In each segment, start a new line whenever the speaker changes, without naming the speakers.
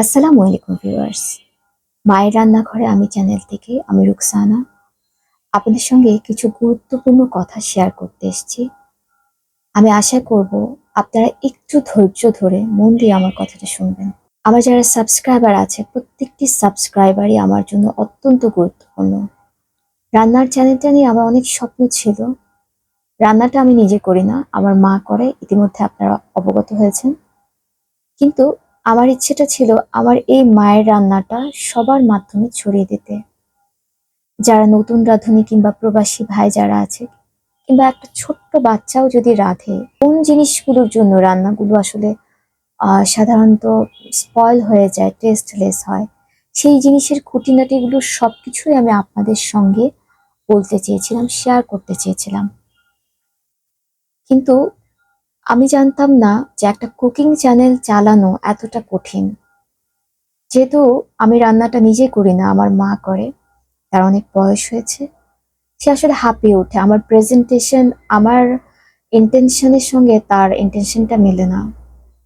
আসসালামু আলাইকুম ভিউয়ার্স। মায়ের রান্নাঘরে আমি চ্যানেল থেকে আমি রুকসানা। আপনাদের সঙ্গে কিছু গুরুত্বপূর্ণ কথা শেয়ার করতে এসেছি। আমি আশা করব আপনারা একটু ধৈর্য ধরে মন দিয়ে আমার কথাটা শুনবেন। আমার যারা সাবস্ক্রাইবার আছে, প্রত্যেকটি সাবস্ক্রাইবারই আমার জন্য অত্যন্ত গুরুত্বপূর্ণ। রান্নার চ্যানেলটা নিয়ে আমার অনেক স্বপ্ন ছিল। রান্নাটা আমি নিজে করি না, আমার মা করে। ইতিমধ্যে আপনারা অবগত হয়েছেন। কিন্তু আমার ইচ্ছেটা ছিল আমার এই মায়ের রান্নাটা সবার মাধ্যমে ছড়িয়ে দিতে। যারা নতুন রাঁধুনি কিংবা প্রবাসী ভাই যারা আছে, কিংবা একটা ছোট্ট বাচ্চাও যদি রাঁধে, কোন জিনিসগুলোর জন্য রান্নাগুলো আসলে সাধারণত স্পয়েল হয়ে যায় টেস্টলেস হয়, সেই জিনিসের খুঁটিনাটিগুলো সবকিছুই আমি আপনাদের সঙ্গে বলতে চেয়েছিলাম শেয়ার করতে চেয়েছিলাম। কিন্তু আমি জানতাম না যে একটা কুকিং চ্যানেল চালানো এতটা কঠিন। যেহেতু আমি রান্নাটা নিজে করি না, আমার মা করে, তার অনেক বয়স হয়েছে। সে আসলে হাঁপিয়ে ওঠে। আমার প্রেজেন্টেশন আমার ইন্টেনশনের সঙ্গে তার ইন্টেনশনটা মেলে না।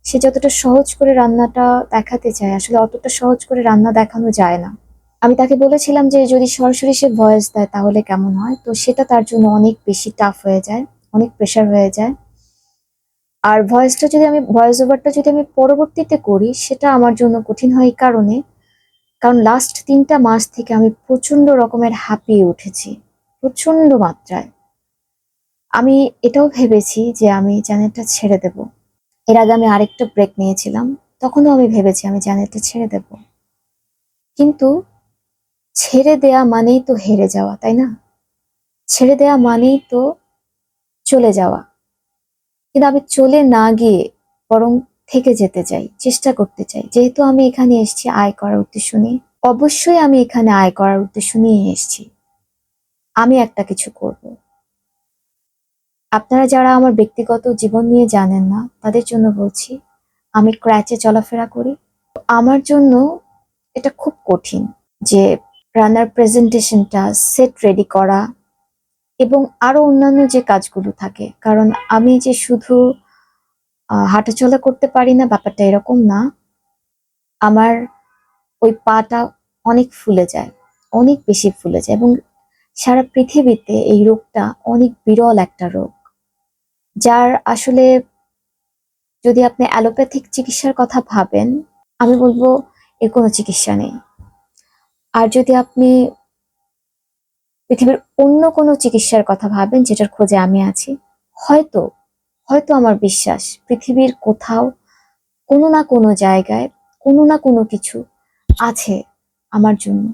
সে যতটা সহজ করে রান্নাটা দেখাতে চায়, আসলে অতটা সহজ করে রান্না দেখানো যায় না। আমি তাকে বলেছিলাম যে, যদি সরাসরি সে ভয়েস দেয় তাহলে কেমন হয়? তো সেটা তার জন্য অনেক বেশি টাফ হয়ে যায়, অনেক প্রেশার হয়ে যায়। আর ভয়েসটা যদি আমি ভয়েস ওভারটা যদি আমি পরবর্তীতে করি, সেটা আমার জন্য কঠিন হয় কারণে। কারণ লাস্ট তিনটা মাস থেকে আমি প্রচণ্ড রকমের হাঁপিয়ে উঠেছি প্রচণ্ড মাত্রায়। আমি এটাও ভেবেছি যে আমি চ্যানেলটা ছেড়ে দেব। এর আগে আমি আরেকটা ব্রেক নিয়েছিলাম, তখনও আমি ভেবেছি আমি চ্যানেলটা ছেড়ে দেব। কিন্তু ছেড়ে দেয়া মানেই তো হেরে যাওয়া, তাই না? ছেড়ে দেয়া মানেই তো চলে যাওয়া। কিন্তু আমি চলে না গিয়ে বরং থেকে যেতে চাই, চেষ্টা করতে চাই। যেহেতু আমি এখানে এসেছি আয় করার উদ্দেশ্য নিয়ে, অবশ্যই আমি এখানে আয় করার উদ্দেশ্য নিয়ে এসেছি। আমি একটা কিছু করব। আপনারা যারা আমার ব্যক্তিগত জীবন নিয়ে জানেন না, তাদের জন্য বলছি, আমি ক্র্যাচে চলাফেরা করি। আমার জন্য এটা খুব কঠিন যে রান্নার প্রেজেন্টেশনটা সেট রেডি করা এবং আরও অন্যান্য যে কাজগুলো থাকে। কারণ আমি যে শুধু হাঁটাচলা করতে পারি না, ব্যাপারটা এরকম না। আমার ওই পাটা অনেক ফুলে যায়, অনেক বেশি ফুলে যায় এবং সারা পৃথিবীতে এই রোগটা অনেক বিরল একটা রোগ। যার আসলে যদি আপনি অ্যালোপ্যাথিক চিকিৎসার কথা ভাবেন, আমি বলব এর কোনো চিকিৎসা নেই। আর যদি আপনি পৃথিবীর অন্য কোনো চিকিৎসার কথা ভাবেন যেটার খোঁজে আমি আছি? হয়তো হয়তো আমার বিশ্বাস পৃথিবীর কোথাও কোনো না কোনো জায়গায় কোনো না কোনো কিছু আছে আমার জন্য।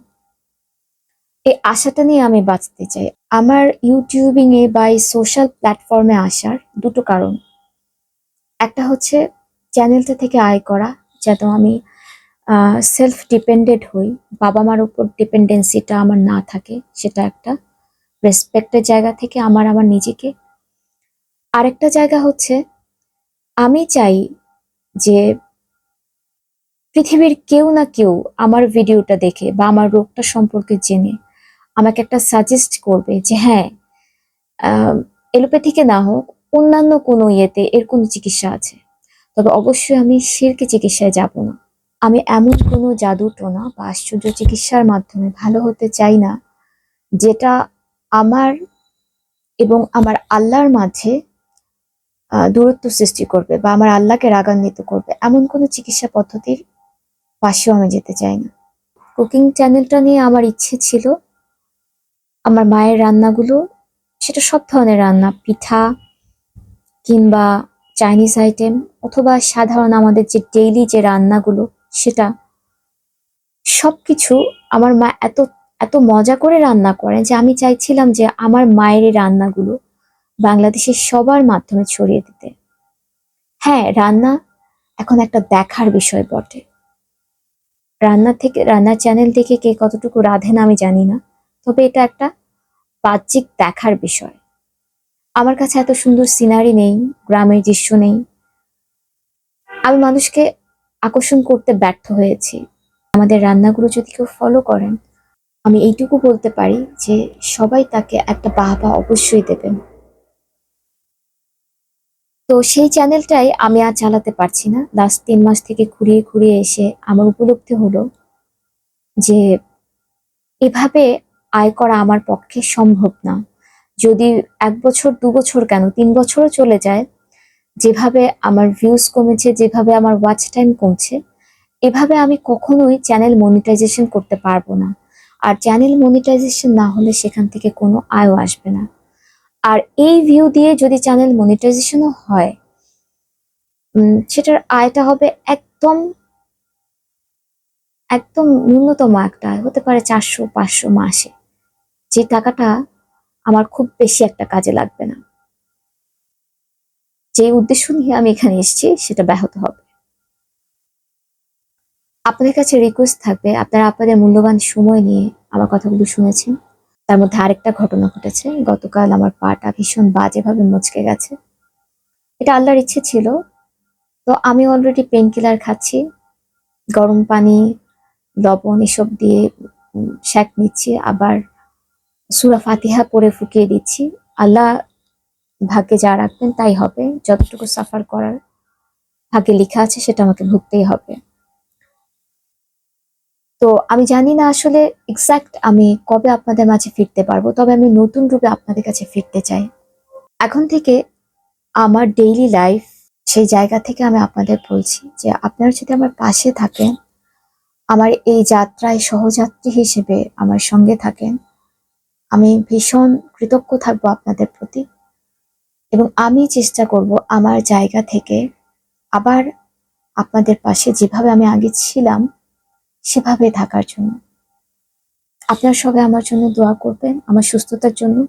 এই আশাটা নিয়ে আমি বাঁচতে চাই। আমার ইউটিউবিং এ বা এই সোশ্যাল প্ল্যাটফর্মে আসার দুটো কারণ। একটা হচ্ছে চ্যানেলটা থেকে আয় করা, যেন আমি সেলফ ডিপেন্ডেন্ট হই। বাবা মার উপর ডিপেন্ডেন্সিটা আমার না থাকে, সেটা একটা রেসপেক্টের জায়গা থেকে আমার আমার নিজেকে। আরেকটা জায়গা হচ্ছে, আমি চাই যে পৃথিবীর কেউ না কেউ আমার ভিডিওটা দেখে বা আমার রোগটা সম্পর্কে জেনে আমাকে একটা সাজেস্ট করবে যে হ্যাঁ এলোপ্যাথিকে না হোক, অন্যান্য কোনো ইয়েতে এর কোনো চিকিৎসা আছে। তবে অবশ্যই আমি শিরকে চিকিৎসায় যাব না। আমি এমন কোনো জাদু টোনা বা আশ্চর্য চিকিৎসার মাধ্যমে ভালো হতে চাই না, যেটা আমার এবং আমার আল্লাহর মাঝে দূরত্ব সৃষ্টি করবে বা আমার আল্লাহকে রাগান্বিত করবে। এমন কোনো চিকিৎসা পদ্ধতির পাশেও আমি যেতে চাই না। কুকিং চ্যানেলটা নিয়ে আমার ইচ্ছে ছিল, আমার মায়ের রান্নাগুলো, সেটা সব ধরনের রান্না, পিঠা কিংবা চাইনিজ আইটেম অথবা সাধারণ আমাদের যে ডেইলি যে রান্নাগুলো সেটা সবকিছু আমার মা এত এত মজা করে রান্না করেন যে আমি চাইছিলাম যে আমার মায়ের এই রান্নাগুলো বাংলাদেশের সবার মাধ্যমে ছড়িয়ে দিতে। হ্যাঁ রান্না এখন একটা দেখার বিষয় বটে। রান্না থেকে, রান্নার চ্যানেল থেকে কে কতটুকু রাধে না আমি জানি না, তবে এটা একটা বাহ্যিক দেখার বিষয়। আমার কাছে এত সুন্দর সিনারি নেই, গ্রামের দৃশ্য নেই। আমি মানুষকে আকর্ষণ করতে ব্যর্থ হয়েছি। আমাদের রান্নাগুলো যদি কেউ ফলো করেন, আমি এইটুকু বলতে পারি যে সবাই তাকে একটা বাহবা অবশ্যই দেবেন। তো সেই চ্যানেলটাই আমি আর চালাতে পারছি না। লাস্ট তিন মাস থেকে ঘুরিয়ে ঘুরিয়ে এসে আমার উপলব্ধি হলো যে এভাবে আয় করা আমার পক্ষে সম্ভব না। যদি এক বছর, দু বছর কেন, তিন বছরও চলে যায় যেভাবে আমার ভিউজ কমেছে, যেভাবে আমার ওয়াচ টাইম কমছে, এভাবে আমি কখনোই চ্যানেল মনিটাইজেশন করতে পারব না। আর চ্যানেল মনিটাইজেশন না হলে সেখান থেকে কোনো আয়ও আসবে না। আর এই ভিউ দিয়ে যদি চ্যানেল মনিটাইজেশনও হয় সেটার আয়টা হবে একদম একদম ন্যূনতম একটা আয়, হতে পারে চারশো, পাঁচশো মাসে। যে টাকাটা আমার খুব বেশি একটা কাজে লাগবে না। যে উদ্দেশ্য নিয়ে আমি এখানে এসেছি, সেটা ব্যাহত হবে। আপনাদের কাছে রিকোয়েস্ট থাকবে, আপনারা আপনাদের মূল্যবান সময় নিয়ে আমার কথাগুলো শুনেছেন। তার মধ্যে আরেকটা ঘটনা ঘটেছে। গতকাল আমার পাটা ভীষণ বাজেভাবে মুচকে গেছে। এটা আল্লাহর ইচ্ছে ছিল। তো আমি অলরেডি পেন কিলার খাচ্ছি, গরম পানি, লবণ এসব দিয়ে শ্যাক নিচ্ছি, আবার সুরা ফাতিহা পরে ফুকিয়ে দিচ্ছি। আল্লাহ ভাগ্যে যা রাখবেন তাই হবে। যতটুকু সাফার করার ভাগ্যে লেখা আছে সেটা আমাকে ভুগতেই হবে। তো আমি জানি না আসলে এক্সাক্ট আমি কবে আপনাদের মাঝে ফিরতে পারব, তবে আমি নতুন রূপে আপনাদের কাছে ফিরতে চাই। এখন থেকে আমার ডেইলি লাইফ সেই জায়গা থেকে আমি আপনাদের বলছি যে আপনারা যদি আমার পাশে থাকেন, আমার এই যাত্রায় সহযাত্রী হিসেবে আমার সঙ্গে থাকেন, আমি ভীষণ কৃতজ্ঞ থাকব আপনাদের প্রতি। এবং আমি চেষ্টা করব আমার জায়গা থেকে আবার আপনাদের পাশে যেভাবে আমি আগে ছিলাম, সেভাবে থাকার জন্য। আপনারা সবাই আমার জন্য দোয়া করবেন, আমার সুস্থতার জন্য।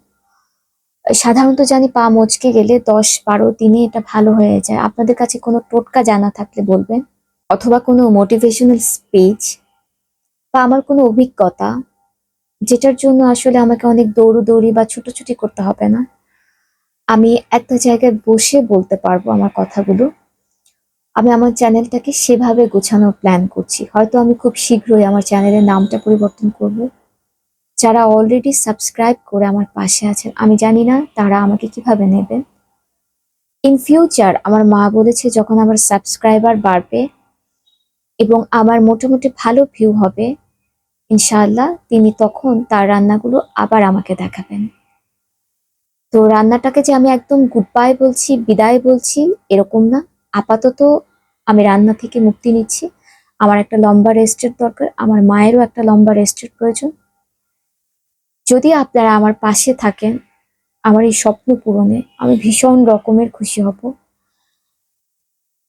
সাধারণত জানি পা মচকে গেলে দশ বারো দিনে এটা ভালো হয়ে যায়। আপনাদের কাছে কোনো টোটকা জানা থাকলে বলবেন, অথবা কোনো মোটিভেশনাল স্পিচ বা আমার কোনো অভিজ্ঞতা, যেটার জন্য আসলে আমাকে অনেক দৌড়দৌড়ি বা ছুটোছুটি করতে হবে না। আমি একটা জায়গায় বসে বলতে পারব আমার কথাগুলো। আমি আমার চ্যানেলটাকে সেভাবে গোছানোর প্ল্যান করছি। হয়তো আমি খুব শীঘ্রই আমার চ্যানেলের নামটা পরিবর্তন করব। যারা অলরেডি সাবস্ক্রাইব করে আমার পাশে আছেন, আমি জানি না তারা আমাকে কীভাবে নেবেন। ইন ফিউচার আমার মা বলেছে যখন আমার সাবস্ক্রাইবার বাড়বে এবং আমার মোটামুটি ভালো ভিউ হবে, ইনশাআল্লাহ তিনি তখন তার রান্নাগুলো আবার আমাকে দেখাবেন। তো রান্নাটাকে যে আমি একদম গুড বাই বলছি, বিদায় বলছি, এরকম না। আপাতত আমি রান্না থেকে মুক্তি নিচ্ছি। আমার একটা লম্বা রেস্টের দরকার, আমার মায়েরও একটা লম্বা রেস্টের প্রয়োজন। যদি আপনারা আমার পাশে থাকেন, আমার এই স্বপ্ন পূরণে আমি ভীষণ রকমের খুশি হব।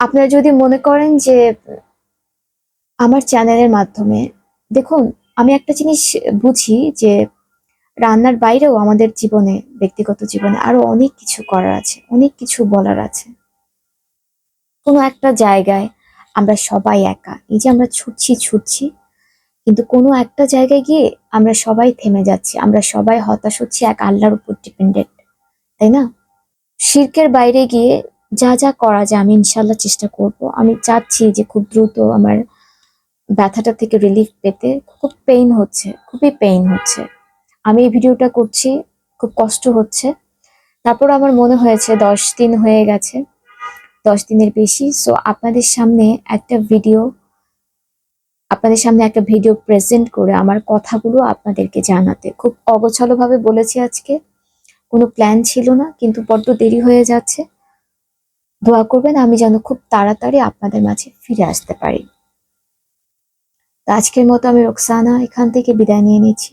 আপনারা যদি মনে করেন যে আমার চ্যানেলের মাধ্যমে, দেখুন, আমি একটা জিনিস বুঝি যে রান্নার বাইরেও আমাদের জীবনে, ব্যক্তিগত জীবনে আরও অনেক কিছু করার আছে, অনেক কিছু বলার আছে। কোনো একটা জায়গায় আমরা সবাই একা, এই যে আমরা ছুটছি ছুটছি, কিন্তু কোনো একটা জায়গায় গিয়ে আমরা সবাই থেমে যাচ্ছি, আমরা সবাই হতাশ হচ্ছি, এক আল্লাহর উপর ডিপেন্ডেন্ট তাই না? শির্কের বাইরে গিয়ে যা যা করা যায়, আমি ইনশাল্লাহ চেষ্টা করব। আমি চাচ্ছি যে খুব দ্রুত আমার ব্যথাটা থেকে রিলিফ পেতে, খুব পেইন হচ্ছে, খুবই পেইন হচ্ছে। আমি এই ভিডিওটা করছি, খুব কষ্ট হচ্ছে। তারপর আমার মনে হয়েছে দশ দিন হয়ে গেছে, দশ দিনের বেশি। সো আপনাদের সামনে একটা ভিডিও আপনাদের সামনে একটা ভিডিও প্রেজেন্ট করে আমার কথাগুলো আপনাদেরকে জানাতে। খুব অগোছালোভাবে বলেছি আজকে, কোনো প্ল্যান ছিল না, কিন্তু বড্ড দেরি হয়ে যাচ্ছে। দোয়া করবেন, আমি যেন খুব তাড়াতাড়ি আপনাদের মাঝে ফিরে আসতে পারি। আজকের মতো আমি রোকসানা এখান থেকে বিদায় নিয়ে নিচ্ছি।